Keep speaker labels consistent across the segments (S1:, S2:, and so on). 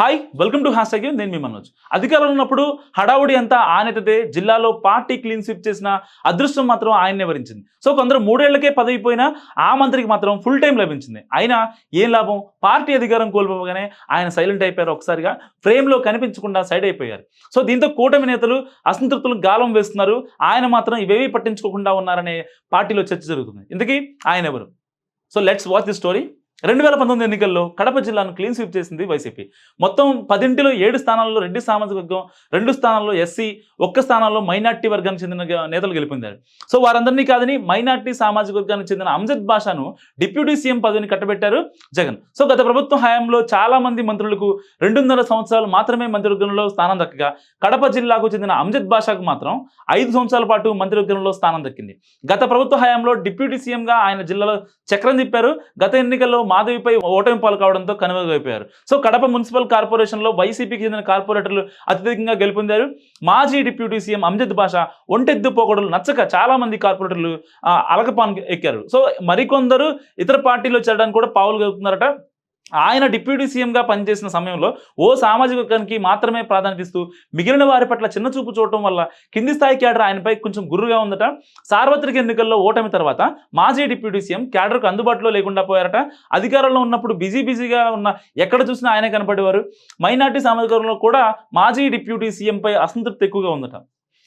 S1: Hi welcome to hash tag నేను మీ మనోజ్. అధికారంలో ఉన్నప్పుడు హడావుడి అంతా ఆయనదే జిల్లాలో పార్టీ క్లీన్ స్విప్ చేసిన అదృష్టం మాత్రం ఆయన్నే వరించింది. సో కొందరు మూడేళ్ళకే పదవి పోయినా ఆ మంత్రికి మాత్రం ఫుల్ టైం లభించింది. అయినా ఏం లాభం? పార్టీ అధికారం కోల్పోగానే ఆయన సైలెంట్ అయిపోయారు ఒకసారిగా. ఫ్రేమ్లో కనిపించకుండా సైడ్ అయిపోయారు. సో దీంతో కూటమి నేతలు అసంతృప్తులు గాలం వేస్తున్నారు. ఆయన మాత్రం ఇవేవి పట్టించుకోకుండా ఉన్నారనే పార్టీలో చర్చ జరుగుతుంది. ఇంతకీ ఆయన ఎవరు? So let's watch the story రెండు వేల పంతొమ్మిది ఎన్నికల్లో కడప జిల్లాను క్లీన్ స్వీప్ చేసింది వైసీపీ. మొత్తం పదింటిలో ఏడు స్థానాల్లో రెడ్డి సామాజిక వర్గం రెండు స్థానాల్లో ఎస్సీ ఒక్క స్థానాల్లో మైనార్టీ వర్గానికి చెందిన నేతలు గెలిపొందారు. సో వారందరినీ కాదని మైనార్టీ సామాజిక వర్గానికి చెందిన అంజద్ బాషాను డిప్యూటీ సీఎం పదవిని కట్టబెట్టారు జగన్. సో గత ప్రభుత్వం హయాంలో చాలా మంది మంత్రులకు రెండున్నర సంవత్సరాలు మాత్రమే మంత్రివర్గంలో స్థానం దక్కగా కడప జిల్లాకు చెందిన అంజద్ బాషాకు మాత్రం ఐదు సంవత్సరాల పాటు మంత్రివర్గంలో స్థానం దక్కింది. గత ప్రభుత్వ హయాంలో డిప్యూటీ సీఎంగా ఆయన జిల్లాలో చక్రం తిప్పారు. గత ఎన్నికల్లో మాధవిపై ఓటమి పాలు కావడంతో కనుమరుగైపోయారు. సో కడప మున్సిపల్ కార్పొరేషన్లో వైసీపీకి చెందిన కార్పొరేటర్లు అత్యధికంగా గెలుపొందారు. మాజీ డిప్యూటీ సీఎం అంజద్ భాష ఒంటెద్దు పోకడలు నచ్చక చాలా మంది కార్పొరేటర్లు అలకపాన్ ఎక్కారు. సో మరికొందరు ఇతర పార్టీలో చేరడానికి కూడా పావులు గెలుపుతున్నారట. ఆయన డిప్యూటీ సీఎంగా పనిచేసిన సమయంలో ఓ సామాజిక వర్గానికి మాత్రమే ప్రాధాన్యత ఇస్తూ మిగిలిన వారి పట్ల చిన్న చూపు చూడటం వల్ల కింది స్థాయి క్యాడర్ ఆయనపై కొంచెం గురుగా ఉందట. సార్వత్రిక ఎన్నికల్లో ఓటమి తర్వాత మాజీ డిప్యూటీ సీఎం క్యాడర్కు అందుబాటులో లేకుండా పోయారట. అధికారంలో ఉన్నప్పుడు బిజీ బిజీగా ఉన్న ఎక్కడ చూసినా ఆయనే కనపడేవారు. మైనార్టీ సామాజిక వర్గంలో కూడా మాజీ డిప్యూటీ సీఎంపై అసంతృప్తి ఎక్కువగా ఉందట.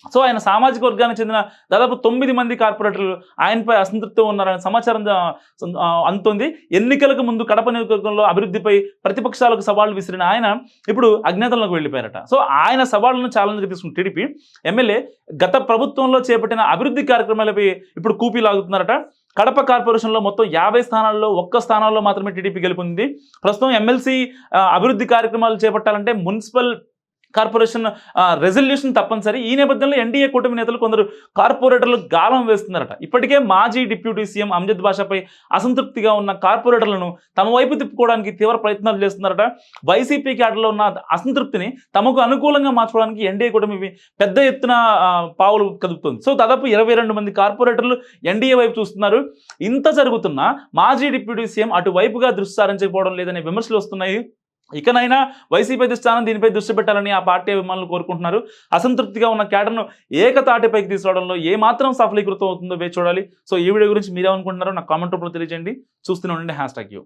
S1: సో ఆయన సామాజిక వర్గానికి చెందిన దాదాపు తొమ్మిది మంది కార్పొరేటర్లు ఆయనపై అసంతృప్తి ఉన్నారనే సమాచారం ఆ, అందుతోంది. ఎన్నికలకు ముందు కడప నియోజకవర్గంలో అభివృద్ధిపై ప్రతిపక్షాలకు సవాళ్ళు విసిరిన ఆయన ఇప్పుడు అజ్ఞాతంలోకి వెళ్ళిపోయారట. సో ఆయన సవాళ్ళను ఛాలెంజ్గా తీసుకున్న టీడీపీ ఎమ్మెల్యే గత ప్రభుత్వంలో చేపట్టిన అభివృద్ధి కార్యక్రమాలపై ఇప్పుడు కూపీ లాగుతున్నారట. కడప కార్పొరేషన్లో మొత్తం యాభై స్థానాల్లో ఒక్క స్థానాల్లో మాత్రమే టీడీపీ గెలుపొంది ప్రస్తుతం ఎమ్మెల్సీ అభివృద్ధి కార్యక్రమాలు చేపట్టాలంటే మున్సిపల్ కార్పొరేషన్ రెజల్యూషన్ తప్పనిసరి. ఈ నేపథ్యంలో ఎన్డీఏ కూటమి నేతలు కొందరు కార్పొరేటర్లు గాలం వేస్తున్నారట. ఇప్పటికే మాజీ డిప్యూటీ సీఎం అమ్జద్ భాషపై అసంతృప్తిగా ఉన్న కార్పొరేటర్లను తమ వైపు తిప్పుకోవడానికి తీవ్ర ప్రయత్నాలు చేస్తున్నారట. వైసీపీ క్యాడర్లో ఉన్న అసంతృప్తిని తమకు అనుకూలంగా మార్చుకోవడానికి ఎన్డీఏ కూటమి పెద్ద ఎత్తున పావులు కదుపుతుంది. సో దాదాపు ఇరవై రెండు మంది కార్పొరేటర్లు ఎన్డీఏ వైపు చూస్తున్నారు. ఇంత జరుగుతున్నా మాజీ డిప్యూటీ సీఎం అటువైపుగా దృష్టి సారించకపోవడం లేదనే విమర్శలు వస్తున్నాయి. ఇకనైనా వైసీపీ అధిష్టానం దీనిపై దృష్టి పెట్టాలని ఆ పార్టీ అభిమానులు కోరుకుంటున్నారు. అసంతృప్తిగా ఉన్న క్యాడర్ను ఏకతాటిపైకి తీసుకురావడంలో ఏ మాత్రం సఫలీకృతం అవుతుందో వేచి చూడాలి. సో ఈ వీడియో గురించి మీరేమనుకుంటున్నారో నాకు కామెంట్ రూపంలో తెలియజేయండి. చూస్తూనే ఉండండి. Hash tag U.